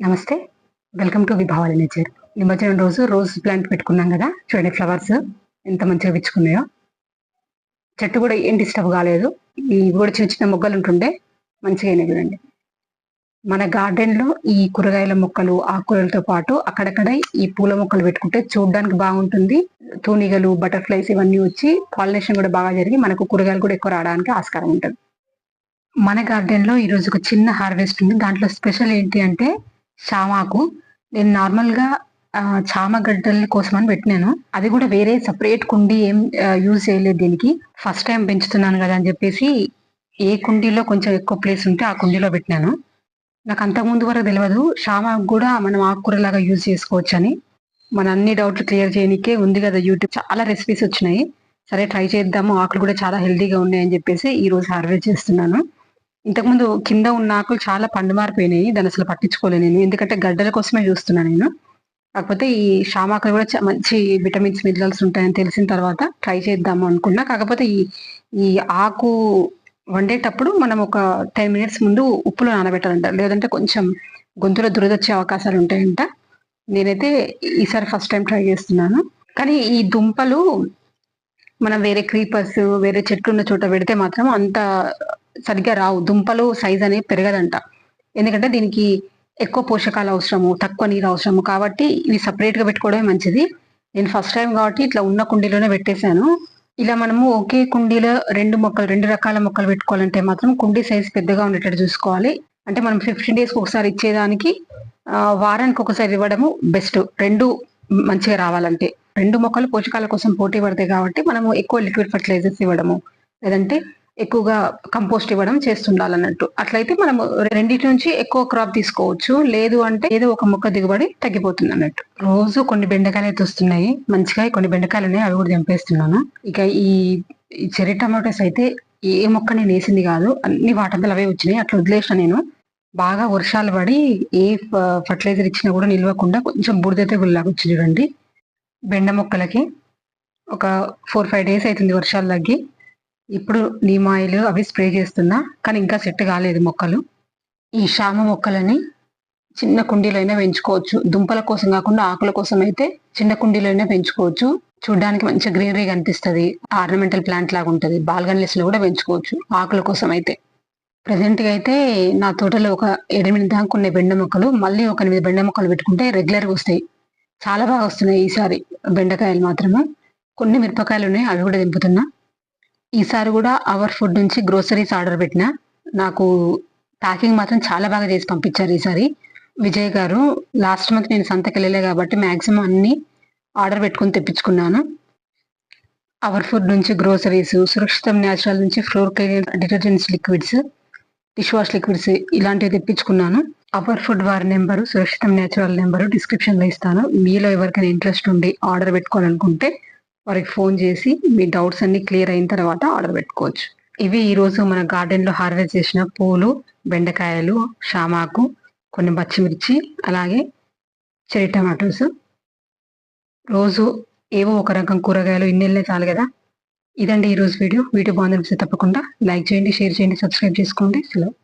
నమస్తే. Welcome to విభావాల nature నిమజ్జనం రోజు రోజ్ ప్లాంట్ పెట్టుకున్నాం కదా చూడండి ఫ్లవర్స్ ఎంత మంచిగా విచ్చుకున్నాయో. చెట్టు కూడా ఏం డిస్టర్బ్ కాలేదు. ఇవి కూడా చిన్న చిన్న మొగ్గలు ఉంటుండే మంచిగా అయినాయి చూడండి. మన గార్డెన్లో ఈ కూరగాయల మొక్కలు ఆకుకూరలతో పాటు అక్కడక్కడ ఈ పూల మొక్కలు పెట్టుకుంటే చూడడానికి బాగుంటుంది. తూనిగలు బటర్ఫ్లైస్ ఇవన్నీ వచ్చి పాలినేషన్ కూడా బాగా జరిగి మనకు కూరగాయలు కూడా ఎక్కువ రావడానికి ఆస్కారం ఉంటుంది. మన గార్డెన్లో ఈరోజు ఈ ఒక చిన్న హార్వెస్ట్ ఉంది. దాంట్లో స్పెషల్ ఏంటి అంటే చామాకు నేను నార్మల్గా చామగడ్డల చామ గడ్డల కోసం అని పెట్టినాను. అది కూడా వేరే సపరేట్ కుండీ ఏం యూజ్ చేయలేదు దీనికి. ఫస్ట్ టైం పెంచుతున్నాను కదా అని చెప్పేసి ఏ కుండీలో కొంచెం ఎక్కువ ప్లేస్ ఉంటే ఆ కుండీలో పెట్టినాను. నాకు అంతకు ముందు వరకు తెలియదు షామాకు కూడా మనం ఆకుకూరలాగా యూజ్ చేసుకోవచ్చు అని మన అన్ని డౌట్లు క్లియర్ చేయనికే ఉంది కదా యూట్యూబ్. చాలా రెసిపీస్ వచ్చినాయి. సరే ట్రై చేద్దాము. ఆకులు కూడా చాలా హెల్తీగా ఉన్నాయని చెప్పేసి ఈరోజు హార్వెస్ట్ చేస్తున్నాను. ఇంతకుముందు కింద ఉన్న ఆకులు చాలా పండు మారిపోయినాయి దాన్ని అసలు పట్టించుకోలే నేను. ఎందుకంటే గడ్డల కోసమే చూస్తున్నాను నేను. కాకపోతే ఈ షామాకులు కూడా మంచి విటమిన్స్ మినరల్స్ ఉంటాయని తెలిసిన తర్వాత ట్రై చేద్దాము అనుకున్నా. కాకపోతే ఈ ఈ ఆకు వండేటప్పుడు మనం ఒక టెన్ మినిట్స్ ముందు ఉప్పులో నానబెట్టాలంట. లేదంటే కొంచెం గొంతులో దురదొచ్చే అవకాశాలు ఉంటాయంట. నేనైతే ఈసారి ఫస్ట్ టైం ట్రై చేస్తున్నాను. కానీ ఈ దుంపలు మనం వేరే క్రీపర్స్ వేరే చెట్లు ఉన్న చోట పెడితే మాత్రం అంత సరిగ్గా రావు. దుంపలు సైజ్ అనేది పెరగదంట. ఎందుకంటే దీనికి ఎక్కువ పోషకాలు అవసరము తక్కువ నీరు అవసరము కాబట్టి ఇవి సపరేట్గా పెట్టుకోవడమే మంచిది. నేను ఫస్ట్ టైం కాబట్టి ఇట్లా ఉన్న కుండీలోనే పెట్టేశాను. ఇలా మనము ఒకే కుండీలో రెండు మొక్కలు రెండు రకాల మొక్కలు పెట్టుకోవాలంటే మాత్రం కుండీ సైజ్ పెద్దగా ఉండేటట్టు చూసుకోవాలి. అంటే మనం ఫిఫ్టీన్ డేస్ ఒకసారి ఇచ్చేదానికి వారానికి ఒకసారి ఇవ్వడము బెస్ట్ రెండు మంచిగా రావాలంటే. రెండు మొక్కలు పోషకాల కోసం పోటీ పడతాయి కాబట్టి మనము ఎక్కువ లిక్విడ్ ఫర్టిలైజర్స్ ఇవ్వడము. లేదంటే ఎక్కువగా కంపోస్ట్ ఇవ్వడం చేస్తుండాలన్నట్టు. అట్లయితే మనం రెండింటి నుంచి ఎక్కువ క్రాప్ తీసుకోవచ్చు. లేదు అంటే ఏదో ఒక మొక్క దిగుబడి తగ్గిపోతుంది అన్నట్టు రోజు కొన్ని బెండకాయలు అయితే వస్తున్నాయి మంచిగా కొన్ని బెండకాయలు ఉన్నాయి అవి కూడా తెంపేస్తున్నాను ఇక ఈ చెర్రీ టమాటోస్ అయితే ఏ మొక్క నేను వేసింది కాదు. అన్ని వాటంతలు అవే వచ్చినాయి. అట్లా వదిలేసిన నేను. బాగా వర్షాలు పడి ఏ ఫర్టిలైజర్ ఇచ్చినా కూడా నిల్వకుండా కొంచెం బుడిద గుల్లాగా వచ్చి చూడండి. బెండ మొక్కలకి ఒక ఫోర్ ఫైవ్ డేస్ అవుతుంది వర్షాలు తగ్గి. ఇప్పుడు నీమ్ ఆయిల్ అవి స్ప్రే చేస్తున్నా కానీ ఇంకా సెట్ కాలేదు మొక్కలు. ఈ శామ మొక్కలని చిన్న కుండీలో అయినా పెంచుకోవచ్చు. దుంపల కోసం కాకుండా ఆకుల కోసం అయితే చిన్న కుండీలో అయినా పెంచుకోవచ్చు. చూడడానికి మంచి గ్రీనరీ కనిపిస్తుంది. ఆర్నమెంటల్ ప్లాంట్ లాగా ఉంటుంది. బాల్గన్లెస్లో కూడా పెంచుకోవచ్చు ఆకుల కోసం అయితే. ప్రజెంట్గా అయితే నా తోటలో ఒక ఎనిమిది దాకా ఉన్నాయి బెండ మొక్కలు. మళ్ళీ ఒక ఎనిమిది బెండ మొక్కలు పెట్టుకుంటే రెగ్యులర్గా వస్తాయి. చాలా బాగా వస్తున్నాయి ఈసారి బెండకాయలు మాత్రము. కొన్ని మిరపకాయలు ఉన్నాయి అవి కూడా దింపుతున్నా. ఈసారి కూడా అవర్ ఫుడ్ నుంచి గ్రోసరీస్ ఆర్డర్ పెట్టిన నాకు ప్యాకింగ్ మాత్రం చాలా బాగా చేసి పంపించారు ఈసారి. విజయ్ గారు లాస్ట్ మంత్ నేను సంతకి వెళ్ళలే కాబట్టి మ్యాక్సిమం అన్ని ఆర్డర్ పెట్టుకుని తెప్పించుకున్నాను. అవర్ ఫుడ్ నుంచి గ్రోసరీస్ సురక్షితం న్యాచురల్ నుంచి floor cleaner detergents liquids dish wash liquids ఇలాంటివి తెప్పించుకున్నాను. అవర్ ఫుడ్ వారి నెంబరు సురక్షితం న్యాచురల్ నెంబరు డిస్క్రిప్షన్లో ఇస్తాను. మీలో ఎవరికైనా ఇంట్రెస్ట్ ఉండి ఆర్డర్ పెట్టుకోవాలనుకుంటే వారికి ఫోన్ చేసి మీ డౌట్స్ అన్ని క్లియర్ అయిన తర్వాత ఆర్డర్ పెట్టుకోవచ్చు. ఇవి ఈరోజు మన గార్డెన్లో హార్వెస్ట్ చేసిన పూలు బెండకాయలు షామాకు కొన్ని పచ్చిమిర్చి అలాగే చెరి టమాటోస్. రోజు ఏవో ఒక రకం కూరగాయలు ఇన్నెళ్ళే చాలు కదా. ఇదండి ఈ రోజు వీడియో. వీడియో బాగుందనిపిస్తే తప్పకుండా లైక్ చేయండి షేర్ చేయండి సబ్స్క్రైబ్ చేసుకోండి. సెలవు.